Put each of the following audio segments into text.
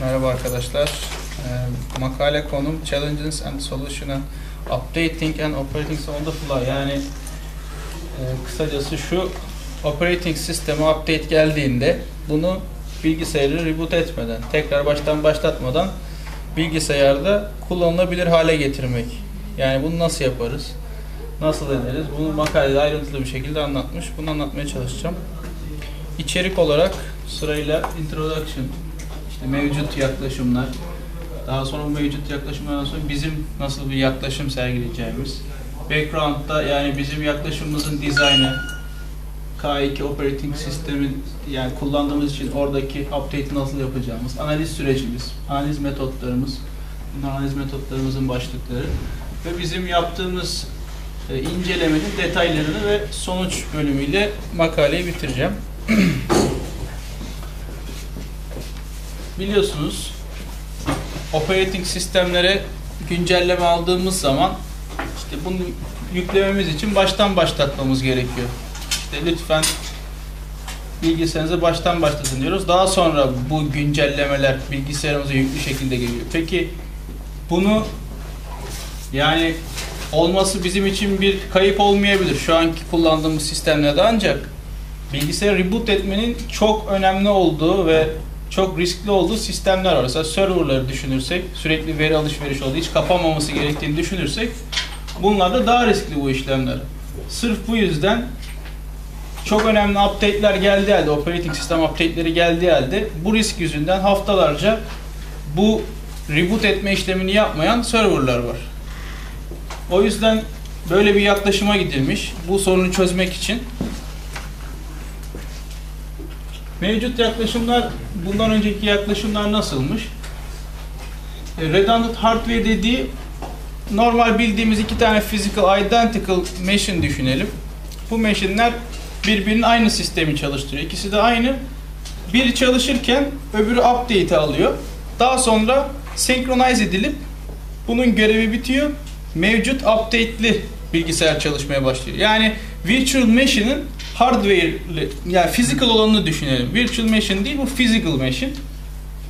Merhaba arkadaşlar. Ee, makale konum Challenges and Solutions Updating and Operating on the Fly. Yani e, kısacası şu operating sisteme update geldiğinde bunu bilgisayarı reboot etmeden, tekrar baştan başlatmadan bilgisayarda kullanılabilir hale getirmek. Yani bunu nasıl yaparız? Nasıl ederiz? Bunu makalede ayrıntılı bir şekilde anlatmış. Bunu anlatmaya çalışacağım. İçerik olarak sırayla introduction, işte mevcut yaklaşımlar, daha sonra mevcut yaklaşımlardan sonra bizim nasıl bir yaklaşım sergileyeceğimiz, background'da yani bizim yaklaşımımızın dizaynı, K2 operating sistemin yani kullandığımız için oradaki update'i nasıl yapacağımız, analiz sürecimiz, analiz metotlarımız, analiz metotlarımızın başlıkları ve bizim yaptığımız e, incelemenin detaylarını ve sonuç bölümüyle makaleyi bitireceğim. Biliyorsunuz operating sistemlere güncelleme aldığımız zaman işte bunu yüklememiz için baştan başlatmamız gerekiyor. İşte lütfen bilgisayarınızı baştan başlatın diyoruz. Daha sonra bu güncellemeler bilgisayarımıza yüklü şekilde geliyor. Peki bunu yani olması bizim için bir kayıp olmayabilir şu anki kullandığımız sistemlerde ancak bilgisayarı reboot etmenin çok önemli olduğu ve çok riskli olduğu sistemler var. Mesela serverları düşünürsek, sürekli veri alışveriş olduğu, hiç kapanmaması gerektiğini düşünürsek bunlar da daha riskli bu işlemler. Sırf bu yüzden çok önemli update'ler geldiği halde, operating sistem update'leri geldiği halde bu risk yüzünden haftalarca bu reboot etme işlemini yapmayan serverlar var. O yüzden böyle bir yaklaşıma gidilmiş bu sorunu çözmek için. Mevcut yaklaşımlar, bundan önceki yaklaşımlar nasılmış? E, redundant hardware dediği normal bildiğimiz iki tane physical identical machine düşünelim. Bu machine'ler birbirinin aynı sistemi çalıştırıyor. İkisi de aynı. Biri çalışırken öbürü update alıyor. Daha sonra senkronize edilip bunun görevi bitiyor. Mevcut update'li bilgisayar çalışmaya başlıyor. Yani virtual machine'in hardware'li yani physical olanını düşünelim. Virtual machine değil bu physical machine.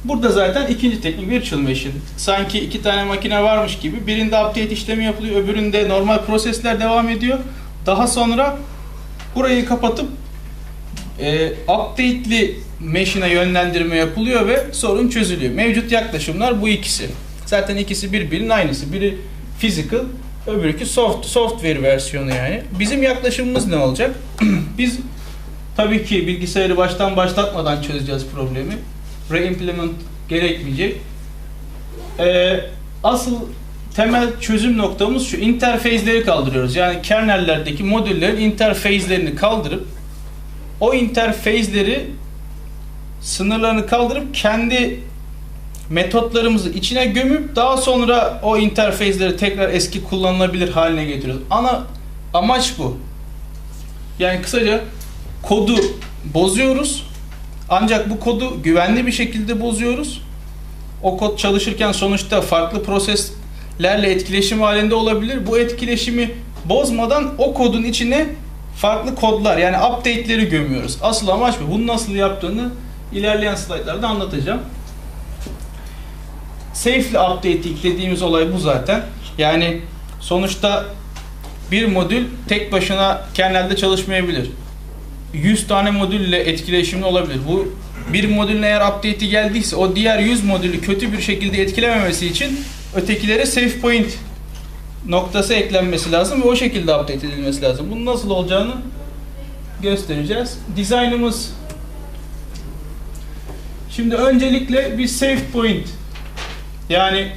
Burada zaten ikinci teknik virtual machine. Sanki iki tane makine varmış gibi birinde update işlemi yapılıyor, öbüründe normal prosesler devam ediyor. Daha sonra burayı kapatıp e, update'li machine'e yönlendirme yapılıyor ve sorun çözülüyor. Mevcut yaklaşımlar bu ikisi. Zaten ikisi birbirinin aynısı. Biri physical, öbürkü soft, software versiyonu yani. Bizim yaklaşımımız ne olacak? Biz tabii ki bilgisayarı baştan başlatmadan çözeceğiz problemi. Reimplement gerekmeyecek. Ee, asıl temel çözüm noktamız şu interface'leri kaldırıyoruz. Yani kernellerdeki modüllerin interface'lerini kaldırıp o interface'leri sınırlarını kaldırıp kendi metotlarımızı içine gömüp daha sonra o interface'leri tekrar eski kullanılabilir haline getiriyoruz. Ana amaç bu. Yani kısaca kodu bozuyoruz. Ancak bu kodu güvenli bir şekilde bozuyoruz. O kod çalışırken sonuçta farklı proseslerle etkileşim halinde olabilir. Bu etkileşimi bozmadan o kodun içine farklı kodlar yani update'leri gömüyoruz. Asıl amaç bu. Bunu nasıl yaptığını ilerleyen slaytlarda anlatacağım. Safely update'i eklediğimiz olay bu zaten. Yani sonuçta bir modül tek başına kernelde çalışmayabilir. 100 tane modülle etkileşimli olabilir. Bu bir modülün eğer update'i geldiyse o diğer 100 modülü kötü bir şekilde etkilememesi için ötekilere safe point noktası eklenmesi lazım ve o şekilde update edilmesi lazım. Bunun nasıl olacağını göstereceğiz. Dizaynımız Şimdi öncelikle bir safe point yani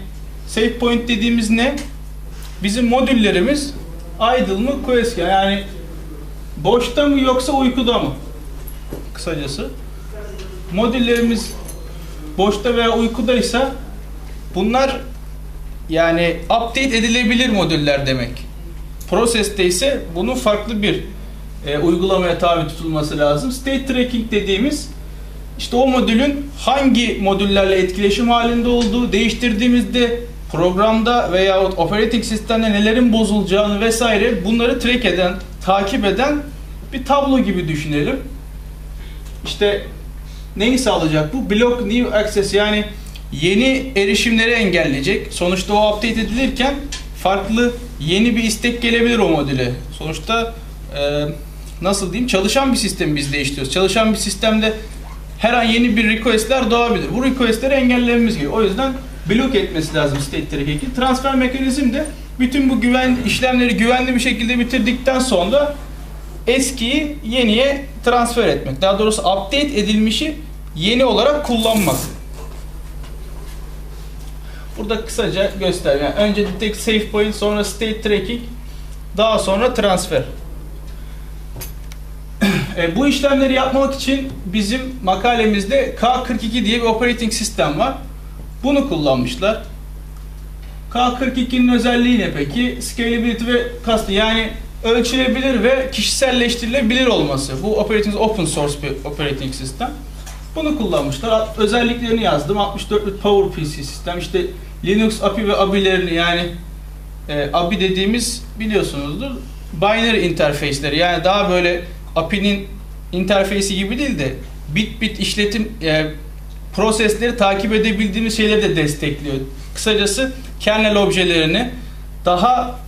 save point dediğimiz ne? Bizim modüllerimiz idle mı, quiesce yani boşta mı yoksa uykuda mı? Kısacası. Modüllerimiz boşta veya uykudaysa bunlar yani update edilebilir modüller demek. Proseste ise bunun farklı bir e, uygulamaya tabi tutulması lazım. State tracking dediğimiz işte o modülün hangi modüllerle etkileşim halinde olduğu, değiştirdiğimizde programda veya operating sistemde nelerin bozulacağını vesaire bunları track eden, takip eden bir tablo gibi düşünelim. İşte neyi sağlayacak bu? Block New Access yani yeni erişimleri engelleyecek. Sonuçta o update edilirken farklı yeni bir istek gelebilir o modüle. Sonuçta e, nasıl diyeyim çalışan bir sistemi biz değiştiriyoruz. Çalışan bir sistemde her an yeni bir requestler doğabilir. Bu requestleri engellememiz gerekiyor. O yüzden blok etmesi lazım state tracking'i. Transfer mekanizm de bütün bu güven işlemleri güvenli bir şekilde bitirdikten sonra eskiyi yeniye transfer etmek. Daha doğrusu update edilmişi yeni olarak kullanmak. Burada kısaca göster. Yani önce detect save point, sonra state tracking, daha sonra transfer. E, bu işlemleri yapmak için bizim makalemizde K42 diye bir operating sistem var. Bunu kullanmışlar. K42'nin özelliği ne peki? Scalability ve custom yani ölçülebilir ve kişiselleştirilebilir olması. Bu operating open source bir operating sistem. Bunu kullanmışlar. Özelliklerini yazdım. 64 bit PowerPC sistem. İşte Linux API ve ABI'lerini yani e, ABI dediğimiz biliyorsunuzdur. Binary interface'leri yani daha böyle API'nin interfeysi gibi değil de bit bit işletim e, prosesleri takip edebildiğimiz şeyleri de destekliyor. Kısacası kernel objelerini daha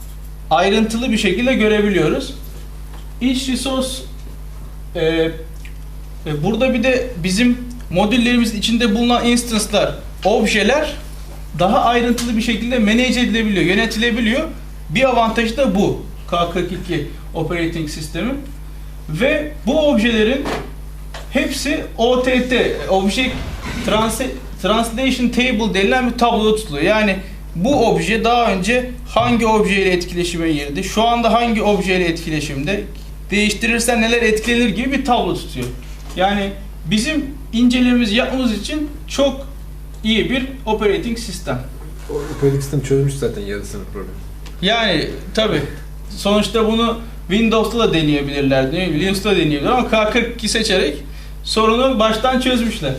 ayrıntılı bir şekilde görebiliyoruz. İş resource e, e, burada bir de bizim modüllerimizin içinde bulunan instance'lar, objeler daha ayrıntılı bir şekilde manage edilebiliyor, yönetilebiliyor. Bir avantajı da bu. K42 operating sistemi. Ve bu objelerin hepsi OTT, Object Translation Table denilen bir tabloda tutuluyor. Yani bu obje daha önce hangi objeyle etkileşime girdi, şu anda hangi objeyle etkileşimde, değiştirirsen neler etkilenir gibi bir tablo tutuyor. Yani bizim incelememizi yapmamız için çok iyi bir operating sistem. O operating sistem çözmüş zaten yarısını problemi. Yani tabi sonuçta bunu Windows'ta da deneyebilirler? Linux'ta da deneyebilirler ama K42 seçerek sorunu baştan çözmüşler.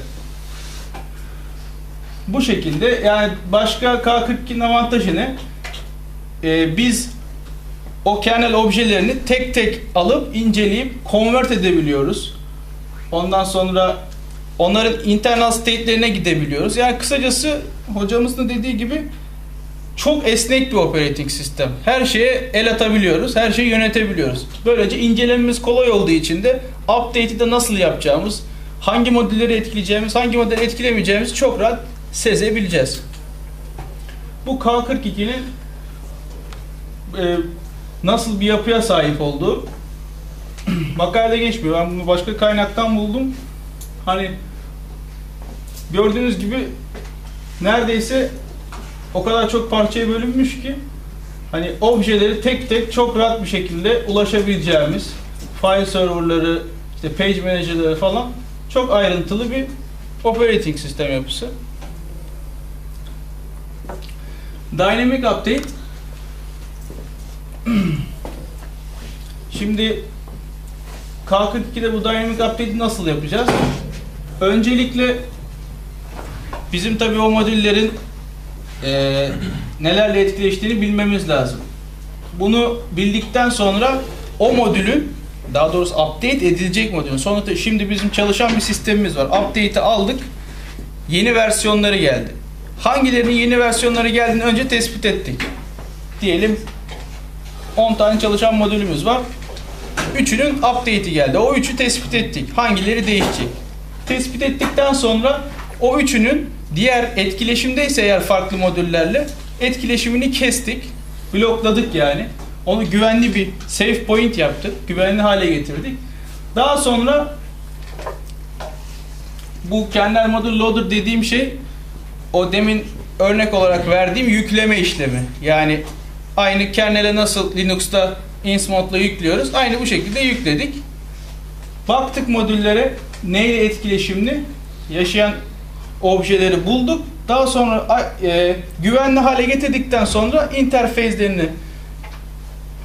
Bu şekilde yani başka K42'nin avantajı ne? Ee, biz o kernel objelerini tek tek alıp inceleyip convert edebiliyoruz. Ondan sonra onların internal state'lerine gidebiliyoruz. Yani kısacası hocamızın dediği gibi çok esnek bir operating sistem. Her şeye el atabiliyoruz, her şeyi yönetebiliyoruz. Böylece incelememiz kolay olduğu için de update'i de nasıl yapacağımız, hangi modülleri etkileyeceğimiz, hangi modülleri etkilemeyeceğimiz çok rahat sezebileceğiz. Bu K42'nin e, nasıl bir yapıya sahip olduğu makalede geçmiyor. Ben bunu başka kaynaktan buldum. Hani gördüğünüz gibi neredeyse o kadar çok parçaya bölünmüş ki hani objeleri tek tek çok rahat bir şekilde ulaşabileceğimiz file serverları, işte page manager'ları falan çok ayrıntılı bir operating sistem yapısı. Dynamic Update Şimdi K42'de bu Dynamic Update'i nasıl yapacağız? Öncelikle bizim tabii o modüllerin e, nelerle etkileştiğini bilmemiz lazım. Bunu bildikten sonra o modülün daha doğrusu update edilecek modülün sonra şimdi bizim çalışan bir sistemimiz var. Update'i aldık. Yeni versiyonları geldi. Hangilerinin yeni versiyonları geldiğini önce tespit ettik. Diyelim 10 tane çalışan modülümüz var. Üçünün update'i geldi. O üçü tespit ettik. Hangileri değişecek? Tespit ettikten sonra o üçünün diğer etkileşimdeyse eğer farklı modüllerle etkileşimini kestik. Blokladık yani. Onu güvenli bir safe point yaptık. Güvenli hale getirdik. Daha sonra bu kernel modül loader dediğim şey o demin örnek olarak verdiğim yükleme işlemi. Yani aynı kernele nasıl Linux'ta insmod'la yüklüyoruz. Aynı bu şekilde yükledik. Baktık modüllere neyle etkileşimli yaşayan objeleri bulduk. Daha sonra e, güvenli hale getirdikten sonra interfezlerini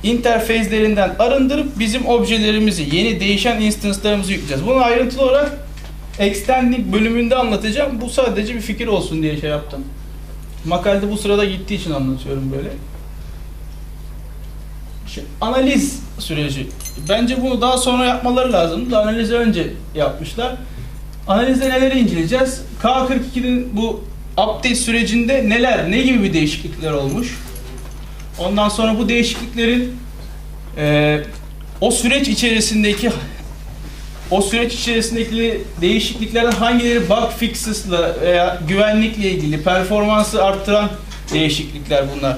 interfezlerinden arındırıp bizim objelerimizi, yeni değişen instance'larımızı yükleyeceğiz. Bunu ayrıntılı olarak extending bölümünde anlatacağım. Bu sadece bir fikir olsun diye şey yaptım. Makalede bu sırada gittiği için anlatıyorum böyle. Şimdi analiz süreci. Bence bunu daha sonra yapmaları lazım. Analizi önce yapmışlar. Analizde neleri inceleyeceğiz? K42'nin bu update sürecinde neler, ne gibi bir değişiklikler olmuş? Ondan sonra bu değişikliklerin e, o süreç içerisindeki o süreç içerisindeki değişikliklerden hangileri bug fixes'la veya güvenlikle ilgili performansı arttıran değişiklikler bunlar.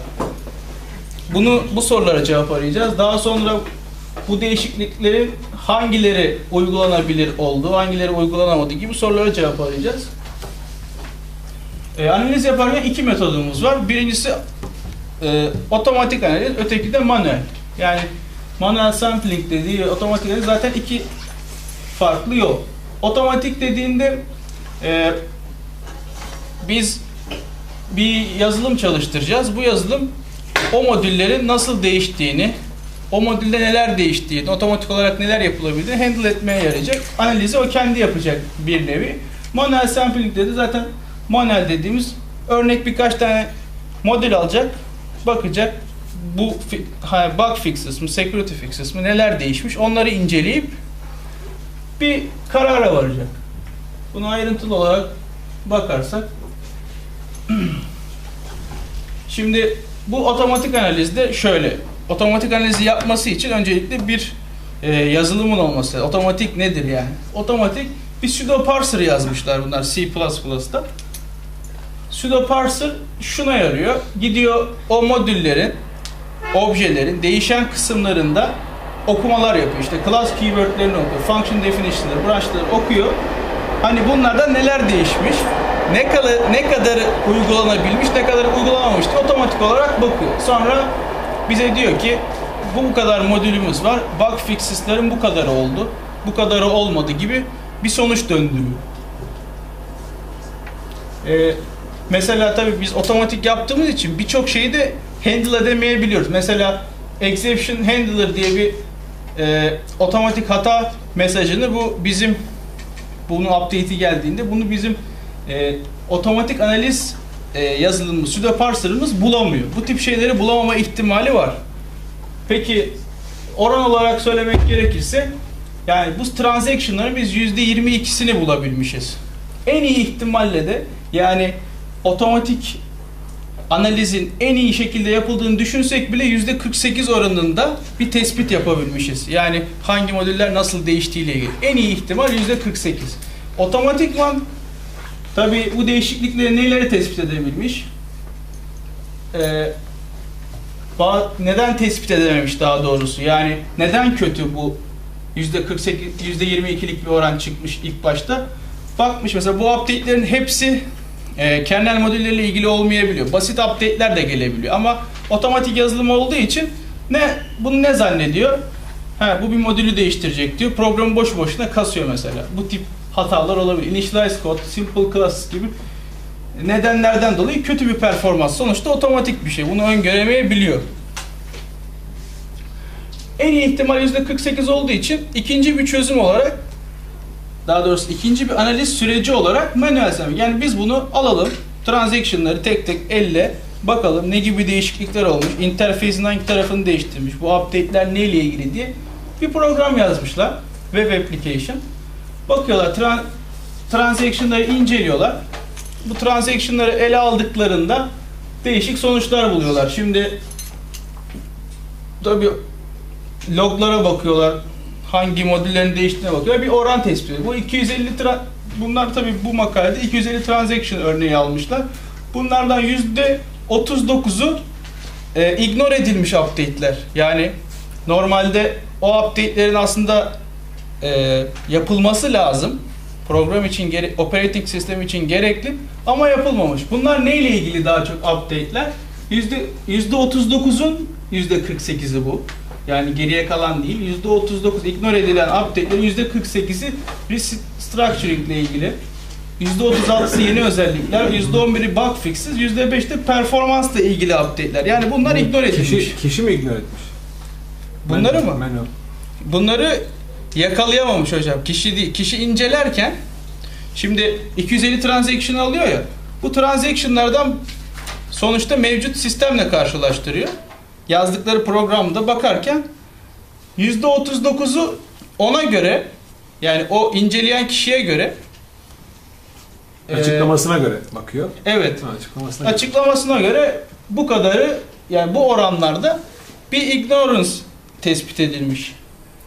Bunu bu sorulara cevap arayacağız. Daha sonra bu değişikliklerin hangileri uygulanabilir oldu, hangileri uygulanamadı gibi sorulara cevap arayacağız. E, analiz yaparken iki metodumuz var. Birincisi e, otomatik analiz, öteki de manuel. Yani manuel sampling dediği otomatik analiz zaten iki farklı yol. Otomatik dediğinde e, biz bir yazılım çalıştıracağız. Bu yazılım o modüllerin nasıl değiştiğini, o modülde neler değiştiğini, otomatik olarak neler yapılabildiğini handle etmeye yarayacak. Analizi o kendi yapacak bir nevi. Manuel sampling dedi zaten manuel dediğimiz örnek birkaç tane model alacak, bakacak bu bug fixes mi, security fixes mi neler değişmiş onları inceleyip bir karara varacak. Bunu ayrıntılı olarak bakarsak şimdi bu otomatik analizde şöyle otomatik analizi yapması için öncelikle bir e, yazılımın olması. Otomatik nedir yani? Otomatik bir pseudo parser yazmışlar bunlar C++'da. Pseudo parser şuna yarıyor. Gidiyor o modüllerin, objelerin değişen kısımlarında okumalar yapıyor. İşte class keywordlerini okuyor, function definition'ları, branch'ları okuyor. Hani bunlardan neler değişmiş, ne kadar ne kadar uygulanabilmiş, ne kadar uygulanamamış otomatik olarak bakıyor. Sonra bize diyor ki bu kadar modülümüz var. Bug fixes'lerin bu kadar oldu. Bu kadarı olmadı gibi bir sonuç döndürüyor. Ee, mesela tabii biz otomatik yaptığımız için birçok şeyi de handle edemeyebiliyoruz. Mesela exception handler diye bir e, otomatik hata mesajını bu bizim bunun update'i geldiğinde bunu bizim e, otomatik analiz e, yazılımımız, pseudo bulamıyor. Bu tip şeyleri bulamama ihtimali var. Peki oran olarak söylemek gerekirse yani bu transaction'ların biz %22'sini bulabilmişiz. En iyi ihtimalle de yani otomatik analizin en iyi şekilde yapıldığını düşünsek bile %48 oranında bir tespit yapabilmişiz. Yani hangi modüller nasıl değiştiğiyle ilgili. En iyi ihtimal %48. Otomatikman tabi bu değişiklikleri neleri tespit edebilmiş? Ee, neden tespit edememiş daha doğrusu? Yani neden kötü bu %48, %22'lik bir oran çıkmış ilk başta? Bakmış mesela bu update'lerin hepsi e, kernel modülleriyle ilgili olmayabiliyor. Basit update'ler de gelebiliyor ama otomatik yazılım olduğu için ne bunu ne zannediyor? Ha, bu bir modülü değiştirecek diyor. Programı boş boşuna kasıyor mesela. Bu tip hatalar olabilir. Initialize code, simple class gibi nedenlerden dolayı kötü bir performans. Sonuçta otomatik bir şey. Bunu öngöremeyebiliyor. En iyi ihtimal %48 olduğu için ikinci bir çözüm olarak daha doğrusu ikinci bir analiz süreci olarak manuel sampling. Yani biz bunu alalım, transaction'ları tek tek elle bakalım ne gibi değişiklikler olmuş, interface'in hangi tarafını değiştirmiş, bu update'ler neyle ilgili diye bir program yazmışlar. Web application. Bakıyorlar, tra transaction'ları inceliyorlar. Bu transaction'ları ele aldıklarında değişik sonuçlar buluyorlar. Şimdi tabii loglara bakıyorlar, hangi modüllerin değiştiğine bakıyor. Bir oran tespit ediyor. Bu 250 tra- bunlar tabii bu makalede 250 transaction örneği almışlar. Bunlardan yüzde 39'u e, ignore edilmiş update'ler. Yani normalde o update'lerin aslında e, yapılması lazım. Program için, gere- operating sistem için gerekli ama yapılmamış. Bunlar neyle ilgili daha çok update'ler? Yüzde 39'un %48'i bu. Yani geriye kalan değil. %39 ignore edilen update'lerin %48'i restructuring ile ilgili. %36'sı yeni özellikler, %11'i bug fixes, %5'te performansla ilgili update'ler. Yani bunlar ignore edilmiş. Kişi, kişi mi ignore etmiş? Bunları mı? Manuel. Bunları yakalayamamış hocam. Kişi değil. Kişi incelerken şimdi 250 transaction alıyor ya. Bu transaction'lardan sonuçta mevcut sistemle karşılaştırıyor. Yazdıkları programda bakarken %39'u ona göre yani o inceleyen kişiye göre e, Açıklamasına göre bakıyor. Evet. Ha, açıklamasına göre. Açıklamasına göre bu kadarı yani bu oranlarda bir ignorance tespit edilmiş.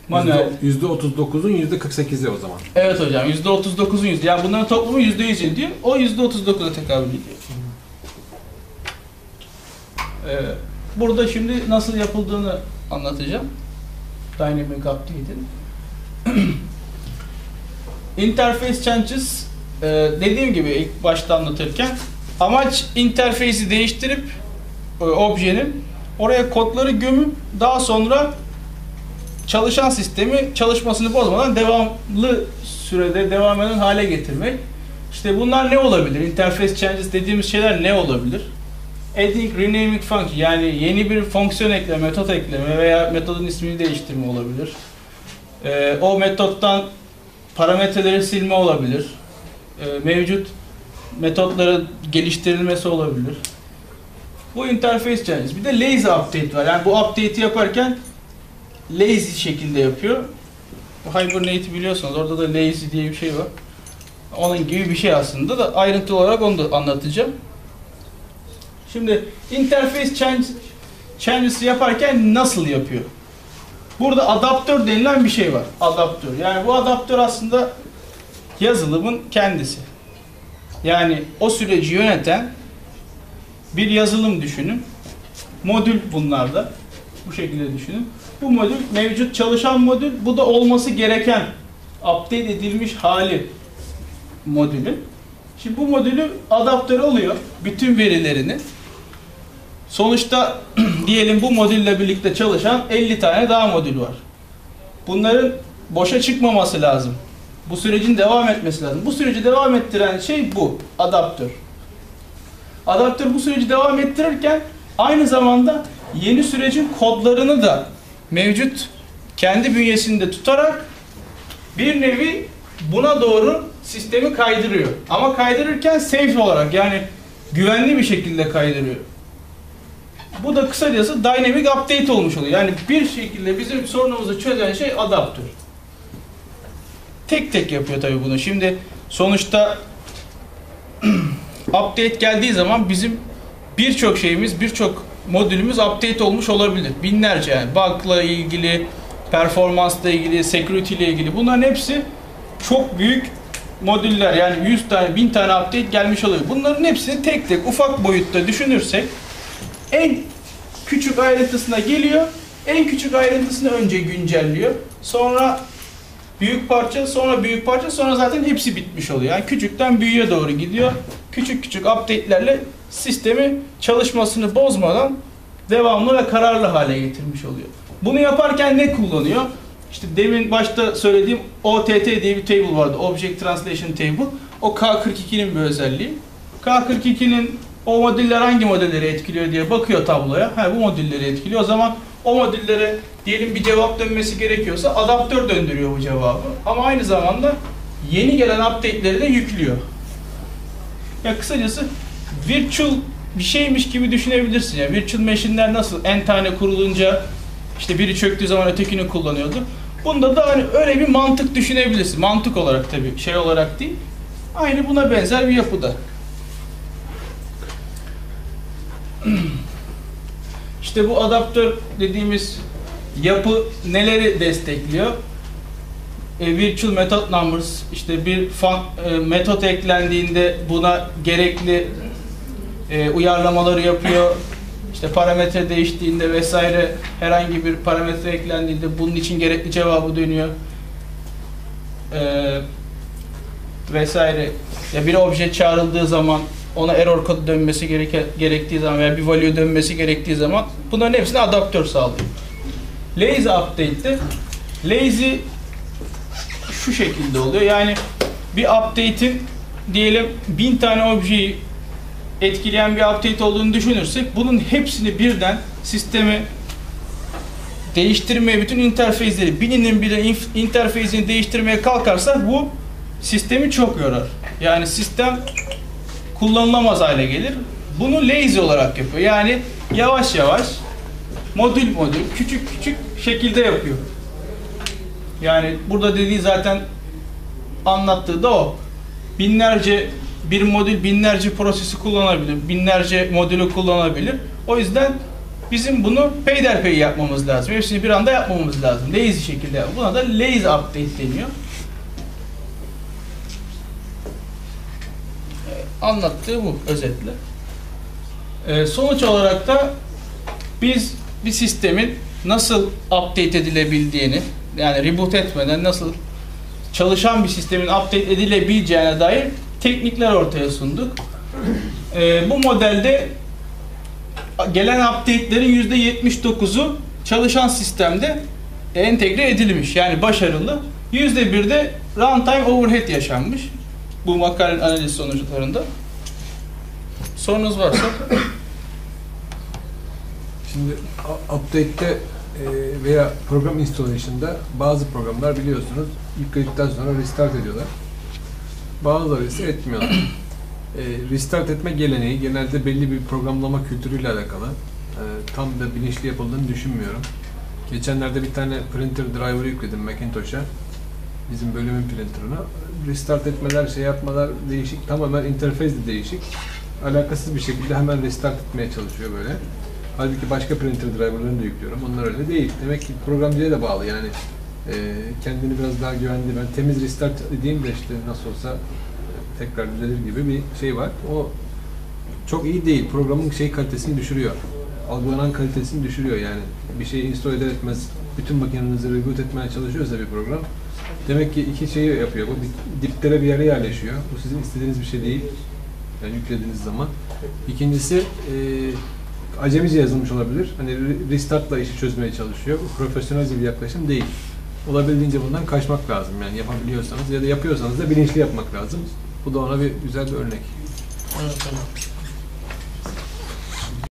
Manuel. Yüzde 39'un %48'i o zaman. Evet hocam %39'un yüzde. Yani bunların toplumu %100 diyor. O %39'a tekabül ediyor. Ee, burada şimdi nasıl yapıldığını anlatacağım. Dynamic Update'in. Interface changes e, dediğim gibi ilk başta anlatırken amaç interface'i değiştirip e, objenin oraya kodları gömüp daha sonra çalışan sistemi çalışmasını bozmadan devamlı sürede devam eden hale getirmek. İşte bunlar ne olabilir? Interface changes dediğimiz şeyler ne olabilir? Adding, renaming function yani yeni bir fonksiyon ekleme, metot ekleme veya metodun ismini değiştirme olabilir. Ee, o metottan parametreleri silme olabilir. Ee, mevcut metotların geliştirilmesi olabilir. Bu interface changes. Bir de lazy update var. Yani bu update'i yaparken lazy şekilde yapıyor. Hibernate biliyorsunuz orada da lazy diye bir şey var. Onun gibi bir şey aslında da ayrıntı olarak onu da anlatacağım. Şimdi interface change, changes yaparken nasıl yapıyor? Burada adaptör denilen bir şey var. Adaptör. Yani bu adaptör aslında yazılımın kendisi. Yani o süreci yöneten bir yazılım düşünün. Modül bunlarda. Bu şekilde düşünün. Bu modül mevcut çalışan modül. Bu da olması gereken update edilmiş hali modülü. Şimdi bu modülü adaptör alıyor. Bütün verilerini. Sonuçta diyelim bu modülle birlikte çalışan 50 tane daha modül var. Bunların boşa çıkmaması lazım. Bu sürecin devam etmesi lazım. Bu süreci devam ettiren şey bu. Adaptör. Adaptör bu süreci devam ettirirken aynı zamanda yeni sürecin kodlarını da mevcut kendi bünyesinde tutarak bir nevi buna doğru sistemi kaydırıyor. Ama kaydırırken safe olarak yani güvenli bir şekilde kaydırıyor. Bu da kısacası dynamic update olmuş oluyor. Yani bir şekilde bizim sorunumuzu çözen şey adaptör. Tek tek yapıyor tabii bunu. Şimdi sonuçta update geldiği zaman bizim birçok şeyimiz, birçok modülümüz update olmuş olabilir. Binlerce yani bug'la ilgili, performansla ilgili, security ile ilgili bunların hepsi çok büyük modüller yani 100 tane 1000 tane update gelmiş oluyor. Bunların hepsini tek tek ufak boyutta düşünürsek en küçük ayrıntısına geliyor. En küçük ayrıntısını önce güncelliyor. Sonra büyük parça, sonra büyük parça, sonra zaten hepsi bitmiş oluyor. Yani küçükten büyüğe doğru gidiyor. Küçük küçük update'lerle sistemi çalışmasını bozmadan devamlı ve kararlı hale getirmiş oluyor. Bunu yaparken ne kullanıyor? İşte demin başta söylediğim OTT diye bir table vardı. Object Translation Table. O K42'nin bir özelliği. K42'nin o modüller hangi modülleri etkiliyor diye bakıyor tabloya. Ha bu modülleri etkiliyor. O zaman o modüllere diyelim bir cevap dönmesi gerekiyorsa adaptör döndürüyor bu cevabı. Ama aynı zamanda yeni gelen update'leri de yüklüyor. Ya kısacası virtual bir şeymiş gibi düşünebilirsin. Ya virtual machine'ler nasıl en tane kurulunca işte biri çöktüğü zaman ötekini kullanıyordu. Bunda da hani öyle bir mantık düşünebilirsin. Mantık olarak tabii şey olarak değil. Aynı buna benzer bir yapıda. İşte bu adaptör dediğimiz yapı neleri destekliyor? E, virtual method numbers işte bir fun, e, metot eklendiğinde buna gerekli e, uyarlamaları yapıyor. İşte parametre değiştiğinde vesaire herhangi bir parametre eklendiğinde bunun için gerekli cevabı dönüyor. E, vesaire. Ya bir obje çağrıldığı zaman ona error kodu dönmesi gereke, gerektiği zaman veya bir value dönmesi gerektiği zaman bunların hepsini adaptör sağlıyor. Lazy update'te lazy şu şekilde oluyor. Yani bir update'in diyelim bin tane objeyi etkileyen bir update olduğunu düşünürsek bunun hepsini birden sistemi değiştirmeye bütün interface'leri bininin bile interface'ini değiştirmeye kalkarsak bu sistemi çok yorar. Yani sistem kullanılamaz hale gelir. Bunu lazy olarak yapıyor. Yani yavaş yavaş modül modül küçük küçük şekilde yapıyor. Yani burada dediği zaten anlattığı da o. Binlerce bir modül binlerce prosesi kullanabilir, binlerce modülü kullanabilir. O yüzden bizim bunu peyderpey yapmamız lazım. Hepsini bir anda yapmamamız lazım. Lazy şekilde. Buna da lazy update deniyor. Anlattığı bu özetle. Ee, sonuç olarak da biz bir sistemin nasıl update edilebildiğini yani reboot etmeden nasıl çalışan bir sistemin update edilebileceğine dair teknikler ortaya sunduk. Ee, bu modelde gelen update'lerin %79'u çalışan sistemde entegre edilmiş. Yani başarılı. %1 de runtime overhead yaşanmış. Bu makalenin analiz sonuçlarında. Sorunuz varsa Şimdi update'te e, veya program installation'da bazı programlar biliyorsunuz yükledikten sonra restart ediyorlar. Bazıları ise etmiyorlar. E, restart etme geleneği genelde belli bir programlama kültürüyle alakalı. E, tam da bilinçli yapıldığını düşünmüyorum. Geçenlerde bir tane printer driver yükledim Macintosh'a. Bizim bölümün printerına. Restart etmeler, şey yapmalar değişik. Tamamen interface de değişik. Alakasız bir şekilde hemen restart etmeye çalışıyor böyle. Halbuki başka printer driverlarını da yüklüyorum. Onlar öyle değil. Demek ki programcıya da bağlı yani. E, kendini biraz daha güvenli, ben temiz restart edeyim de işte nasıl olsa e, tekrar düzelir gibi bir şey var. O çok iyi değil. Programın şey kalitesini düşürüyor. Algılanan kalitesini düşürüyor yani. Bir şeyi install eder etmez bütün makinenizi reboot etmeye çalışıyorsa bir program demek ki iki şeyi yapıyor. Bu dip- diplere bir yere yerleşiyor. Bu sizin istediğiniz bir şey değil. Yani yüklediğiniz zaman. İkincisi e, acemice yazılmış olabilir. Hani re- restartla işi çözmeye çalışıyor. Bu profesyonelce bir yaklaşım değil. Olabildiğince bundan kaçmak lazım. Yani yapabiliyorsanız ya da yapıyorsanız da bilinçli yapmak lazım. Bu da ona bir güzel bir örnek. Evet, evet.